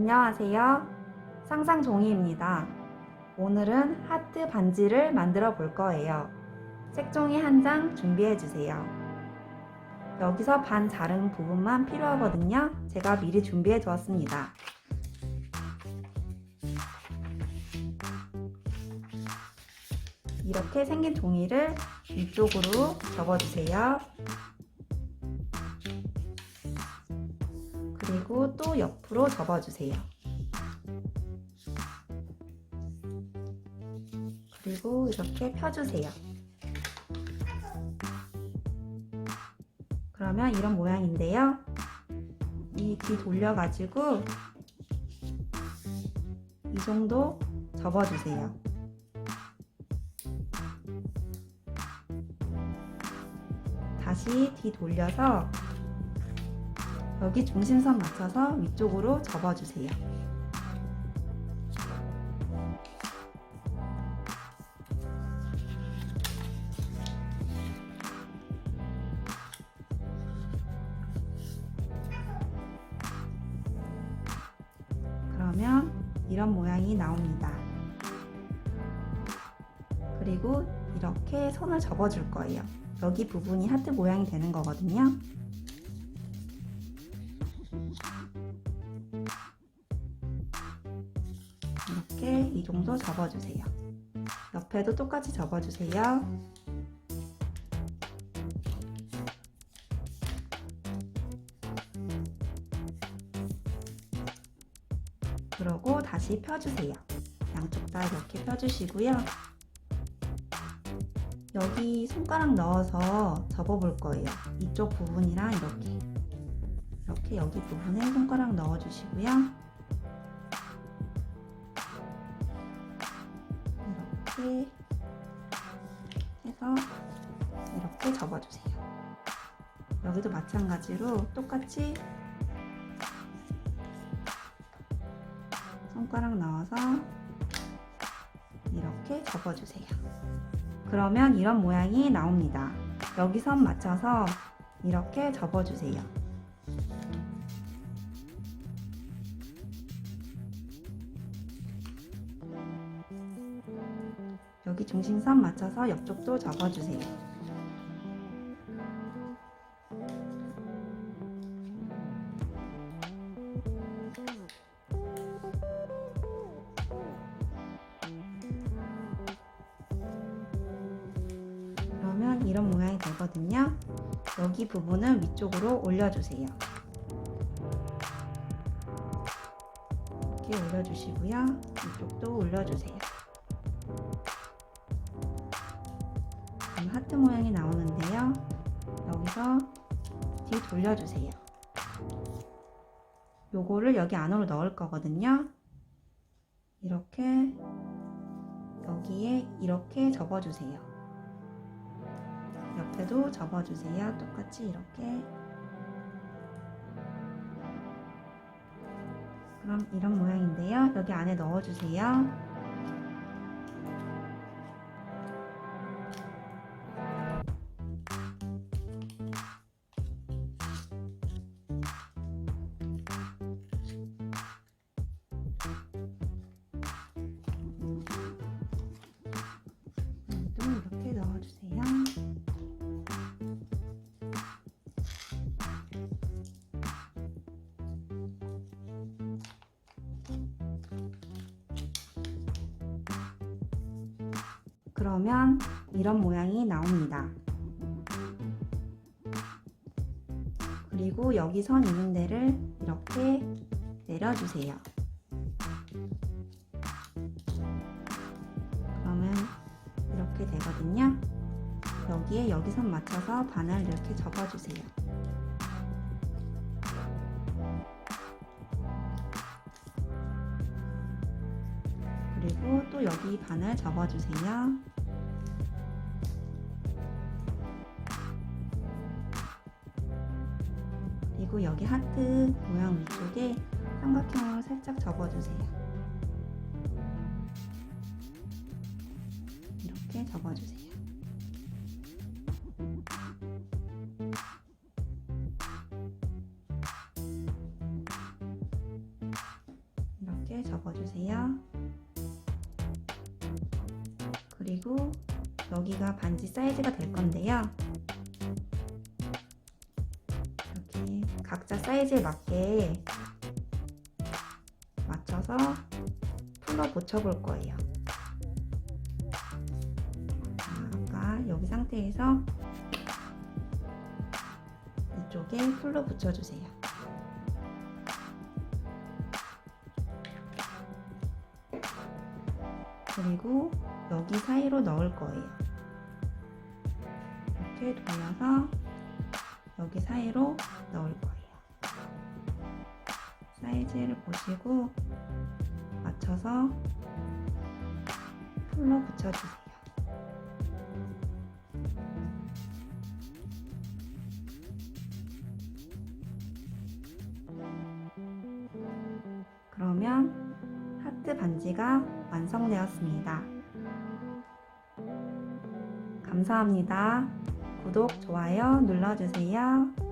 안녕하세요. 상상종이입니다. 오늘은 하트 반지를 만들어 볼 거예요. 색종이 한 장 준비해 주세요. 여기서 반 자른 부분만 필요하거든요. 제가 미리 준비해 두었습니다. 이렇게 생긴 종이를 위쪽으로 접어주세요. 그리고 또 옆으로 접어주세요. 그리고 이렇게 펴주세요. 그러면 이런 모양인데요. 이뒤 돌려가지고 이 정도 접어주세요. 다시 뒤 돌려서 여기 중심선 맞춰서 위쪽으로 접어주세요. 그러면 이런 모양이 나옵니다. 그리고 이렇게 손을 접어줄 거예요. 여기 부분이 하트 모양이 되는 거거든요. 이렇게 이 정도 접어주세요. 옆에도 똑같이 접어주세요. 그러고 다시 펴주세요. 양쪽 다 이렇게 펴주시고요. 여기 손가락 넣어서 접어볼 거예요. 이쪽 부분이랑 이렇게. 이렇게 여기 부분에 손가락 넣어주시고요. 해서 이렇게 접어주세요. 여기도 마찬가지로 똑같이 손가락 넣어서 이렇게 접어주세요. 그러면 이런 모양이 나옵니다. 여기 선 맞춰서 이렇게 접어주세요. 여기 중심선 맞춰서 옆쪽도 접어주세요. 그러면 이런 모양이 되거든요. 여기 부분을 위쪽으로 올려주세요. 이렇게 올려주시고요. 이쪽도 올려주세요. 하트 모양이 나오는데요. 여기서 뒤 돌려주세요. 요거를 여기 안으로 넣을 거거든요. 이렇게 여기에 이렇게 접어주세요. 옆에도 접어주세요. 똑같이 이렇게. 그럼 이런 모양인데요. 여기 안에 넣어주세요. 그러면 이런 모양이 나옵니다. 그리고 여기 선 있는 데를 이렇게 내려주세요. 그러면 이렇게 되거든요. 여기에 여기 선 맞춰서 바늘 이렇게 접어주세요. 그리고 또 여기 바늘 접어주세요. 그리고 여기 하트 모양 위쪽에 삼각형으로 살짝 접어주세요. 이렇게 접어주세요. 접어주세요. 그리고 여기가 반지 사이즈가 될 건데요. 각자 사이즈에 맞게 맞춰서 풀어 붙여볼 거예요. 자, 아까 여기 상태에서 이쪽에 풀로 붙여주세요. 그리고 여기 사이로 넣을 거예요. 이렇게 돌려서 여기 사이로 넣을 거예요. 사이즈를 보시고 맞춰서 풀로 붙여주세요. 그러면 하트 반지가 완성되었습니다. 감사합니다. 구독, 좋아요 눌러주세요.